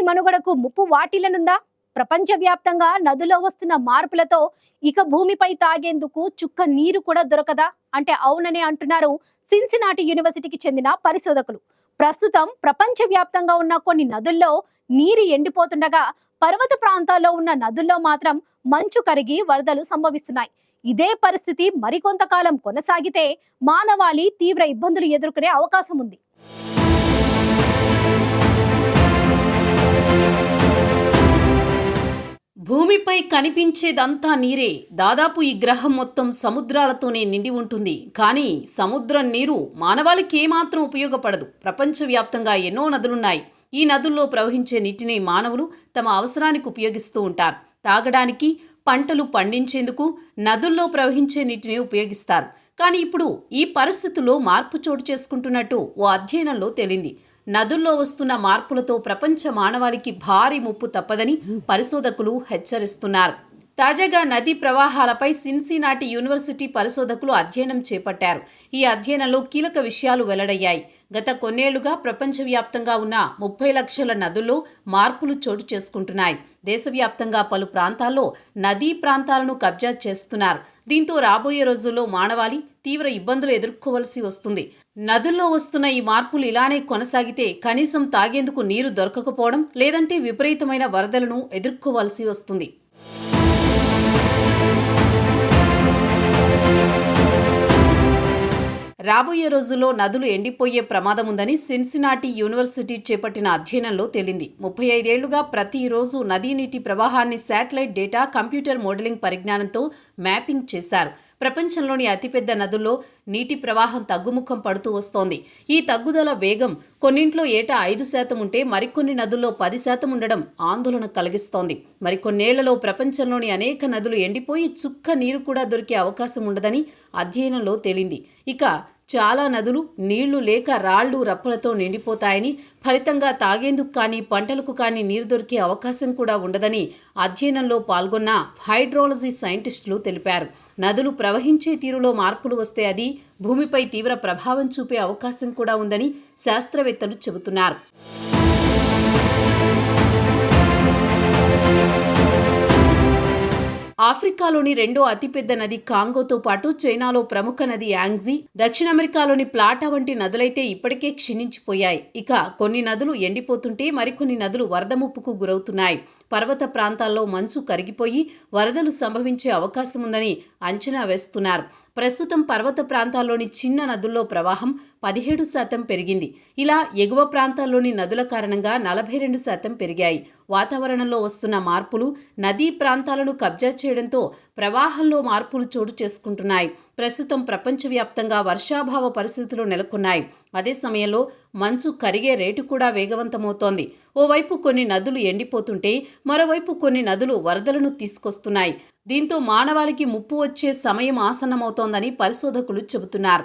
మనుగడకు ముప్పు వాటిల్లనుందా? ప్రపంచవ్యాప్తంగా నదిలో వస్తున్న మార్పులతో ఇక భూమిపై తాగేందుకు చుక్క నీరు కూడా దొరకదా? అంటే అవుననే అంటున్నారు సిన్సినాటి యూనివర్సిటీకి చెందిన పరిశోధకులు. ప్రస్తుతం ప్రపంచవ్యాప్తంగా ఉన్న కొన్ని నదుల్లో నీరు ఎండిపోతుండగా పర్వత ప్రాంతాల్లో ఉన్న నదుల్లో మాత్రం మంచు కరిగి వరదలు సంభవిస్తున్నాయి. ఇదే పరిస్థితి మరికొంతకాలం కొనసాగితే మానవాళి తీవ్ర ఇబ్బందులు ఎదుర్కొనే అవకాశం ఉంది. భూమిపై కనిపించేదంతా నీరే. దాదాపు ఈ గ్రహం మొత్తం సముద్రాలతోనే నిండి ఉంటుంది. కానీ సముద్రం నీరు మానవాళికి ఏమాత్రం ఉపయోగపడదు. ప్రపంచవ్యాప్తంగా ఎన్నో నదులున్నాయి. ఈ నదుల్లో ప్రవహించే నీటిని మానవులు తమ అవసరానికి ఉపయోగిస్తూ ఉంటారు. తాగడానికి పంటలు పండించేందుకు నదుల్లో ప్రవహించే నీటిని ఉపయోగిస్తారు. కానీ ఇప్పుడు ఈ పరిస్థితుల్లో మార్పు చోటు చేసుకుంటున్నట్టు ఓ అధ్యయనంలో తేలింది. నదుల్లో వస్తున్న మార్పులతో ప్రపంచ మానవాళికి భారీ ముప్పు తప్పదని పరిశోధకులు హెచ్చరిస్తున్నారు. తాజాగా నదీ ప్రవాహాలపై సిన్సినాటి యూనివర్సిటీ పరిశోధకులు అధ్యయనం చేపట్టారు. ఈ అధ్యయనంలో కీలక విషయాలు వెల్లడయ్యాయి. గత కొన్నేళ్ళుగా ప్రపంచవ్యాప్తంగా ఉన్న ముప్పై లక్షల నదుల్లో మార్పులు చోటు చేసుకుంటున్నాయి. దేశవ్యాప్తంగా పలు ప్రాంతాల్లో నదీ ప్రాంతాలను కబ్జా చేస్తున్నారు. దీంతో రాబోయే రోజుల్లో మానవాళి తీవ్ర ఇబ్బందులు ఎదుర్కోవలసి వస్తుంది. నదుల్లో వస్తున్న ఈ మార్పులు ఇలానే కొనసాగితే కనీసం తాగేందుకు నీరు దొరకకపోవడం లేదంటే విపరీతమైన వరదలను ఎదుర్కోవాల్సి వస్తుంది. రాబోయే రోజుల్లో నదులు ఎండిపోయే ప్రమాదం ఉందని సిన్సినాటి యూనివర్సిటీ చేపట్టిన అధ్యయనంలో తేలింది. ముప్పై ఐదేళ్ళుగా ప్రతిరోజు నదీ నీటి ప్రవాహాన్ని శాటిలైట్ డేటా కంప్యూటర్ మోడలింగ్ పరిజ్ఞానంతో మ్యాపింగ్ చేశారు. ప్రపంచంలోని అతిపెద్ద నదుల్లో నీటి ప్రవాహం తగ్గుముఖం పడుతూ వస్తోంది. ఈ తగ్గుదల వేగం కొన్నింట్లో ఏటా ఐదు శాతం ఉంటే మరికొన్ని నదుల్లో పది శాతం ఉండడం ఆందోళన కలిగిస్తోంది. మరికొన్నేళ్ళలో ప్రపంచంలోని అనేక నదులు ఎండిపోయి చుక్క నీరు కూడా దొరికే అవకాశం ఉండదని అధ్యయనంలో తేలింది. ఇక చాలా నదులు నీళ్ళు లేక రాళ్ళు రప్పలతో నిండిపోతాయని ఫలితంగా తాగేందుకు కానీ పంటలకు కానీ నీరు దొరికే అవకాశం కూడా ఉండదని అధ్యయనంలో పాల్గొన్న హైడ్రాలజీ సైంటిస్టులు తెలిపారు. నదులు ప్రవహించే తీరులో మార్పులు వస్తే అది భూమిపై తీవ్ర ప్రభావం చూపే అవకాశం కూడా ఉందని శాస్త్రవేత్తలు చెబుతున్నారు. ఆఫ్రికాలోని రెండో అతిపెద్ద నది కాంగోతో పాటు చైనాలో ప్రముఖ నది యాంగ్జీ. దక్షిణ అమెరికాలోని ప్లాటా వంటి నదులైతే ఇప్పటికే క్షీణించిపోయాయి. ఇక కొన్ని నదులు ఎండిపోతుంటే మరికొన్ని నదులు వరద ముప్పుకు గురవుతున్నాయి. పర్వత ప్రాంతాల్లో మంచు కరిగిపోయి వరదలు సంభవించే అవకాశం ఉందని అంచనా వేస్తున్నారు. ప్రస్తుతం పర్వత ప్రాంతాల్లోని చిన్న నదుల్లో ప్రవాహం పదిహేడు శాతం పెరిగింది. ఇలా ఎగువ ప్రాంతాల్లోని నదుల కారణంగా నలభై రెండు శాతం పెరిగాయి. వాతావరణంలో వస్తున్న మార్పులు నదీ ప్రాంతాలను కబ్జా చేయడంతో ప్రవాహంలో మార్పులు చోటు చేసుకుంటున్నాయి. ప్రస్తుతం ప్రపంచవ్యాప్తంగా వర్షాభావ పరిస్థితులు నెలకొన్నాయి. అదే సమయంలో మంచు కరిగే రేటు కూడా వేగవంతమవుతోంది. ఓవైపు కొన్ని నదులు ఎండిపోతుంటే మరోవైపు కొన్ని నదులు వరదలను తీసుకొస్తున్నాయి. దీంతో మానవాళికి ముప్పు వచ్చే సమయం ఆసన్నమవుతోందని పరిశోధకులు చెబుతున్నారు.